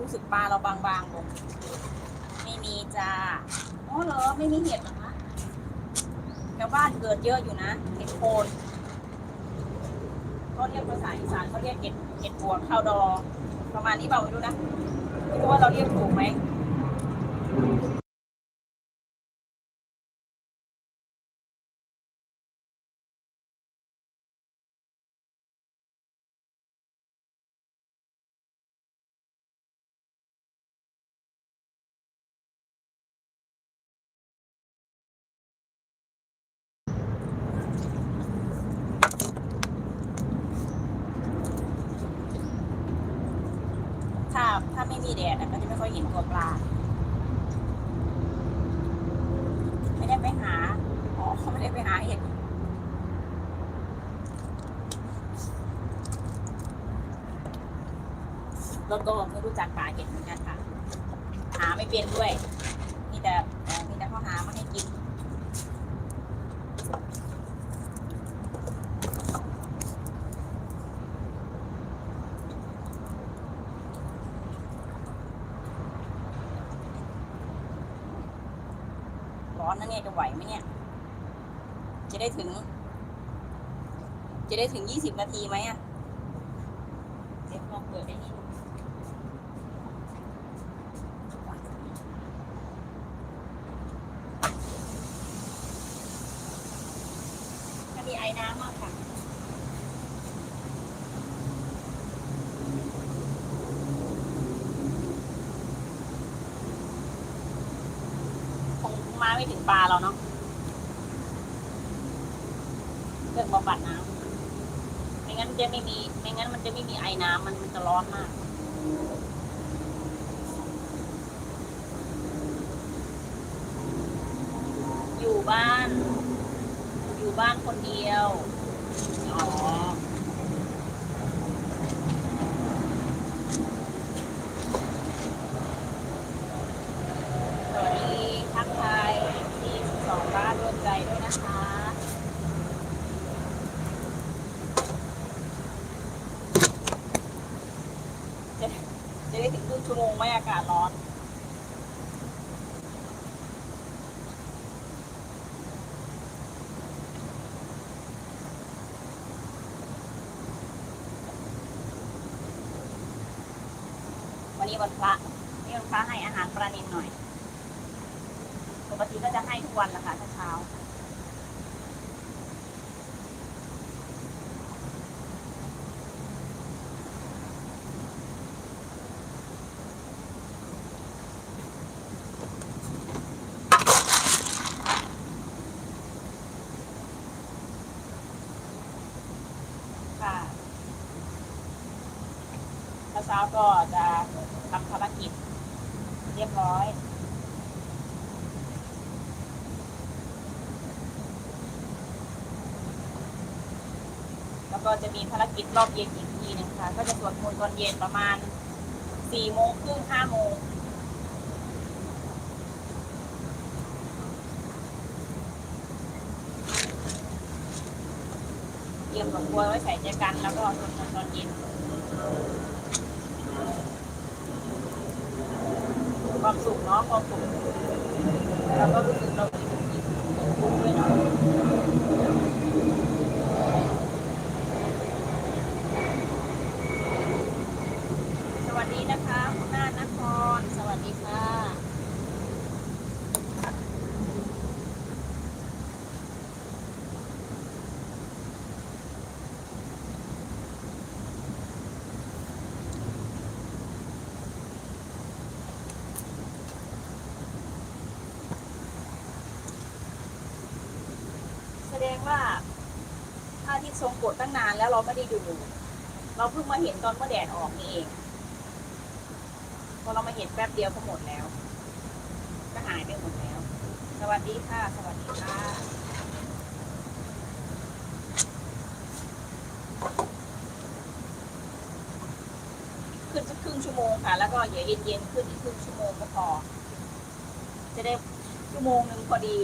รู้สึกปลาเราบางๆลงไม่มีจ้าอ๋อเหรอไม่มีเห็ดหรอคะแถวบ้านเกิดเยอะอยู่นะเห็ดโคนเขาเรียกภาษาอีสานเขาเรียกเห็ดเห็ดปวกข้าวดอ ประมาณนี้เปล่าไม่รู้นะไม่รู้ว่าเราเรียกถูกไหม ถ้าถ้าไม่มีแดดอะก็จะไม่ค่อยเห็นตัวปลา ไม่ได้ไปหา อ๋อไม่ได้ไปหาเห็ดรถก็ไม่รู้จักปลาเห็ดเหมือนกันค่ะ หาไม่เป็นด้วยมีแต่เอ่อมีแต่เขาหามาให้กิน ร้อนนะเนี่ยจะไหวไหมเนี่ย จะได้ถึง จะได้ถึงยี่สิบนาทีไหมอะเดี๋ยวลองเปิดได้นี่ดูถ้ามีไอ้น้ำมากค่ะ คงมา ไม่ถึงปลาเราเนาะเครื่องบำบัดน้ำไม่งั้นจะไม่มี ไม่งั้นมันจะไม่มีไอ้น้ำมันมันจะร้อนมากอยู่บ้าน อยู่บ้านคนเดียว อ๋อ สวัสดีทักทายที่สอง บ้านร่วมใจด้วยนะคะจะจะได้ถึงครึ่งชั่วโมงไหมอากาศร้อนวันนี้วันพระนี่วันพระให้อาหารปลานินหน่อย กติก็จะให้ทุกวันละค่ะเช้าค่ะเช้าก็จะทำภารกิจเรียบร้อย แล้วก็จะมีภารกิจรอบเย็นอีกทีหนึ่งค่ะ ก็จะสวดมนต์ตอนเย็นประมาณสี่โมงครึ่งห้าโมงเตรียมหลวงบัวไว้ใส่ใจกัน แล้วก็สวดมนต์ตอนเย็นความสุขเนาะความสุขแล้วก็รู้สึกเรามีด้วยเนาะสวัสดีนะคะคุณนานคร สวัสดีค่ะ แสด งว่าพระอาทิตย์ทรงกฎตั้งนานแล้วเราไม่ได้ดู เราเพิ่งมาเห็นตอนเมื่อแดดออกนี่เอง พอเรามาเห็นแป๊บเดียวก็หมดแล้ว ก็หายไปหมดแล้ว สวัสดีค่ะ สวัสดีค่ะขึ้นสักครึ่งชั่วโมงค่ะ แล้วก็เดี๋ยวเย็นๆขึ้นอีกครึ่งชั่วโมงก็พอ จะได้ชั่วโมงหนึ่งพอดี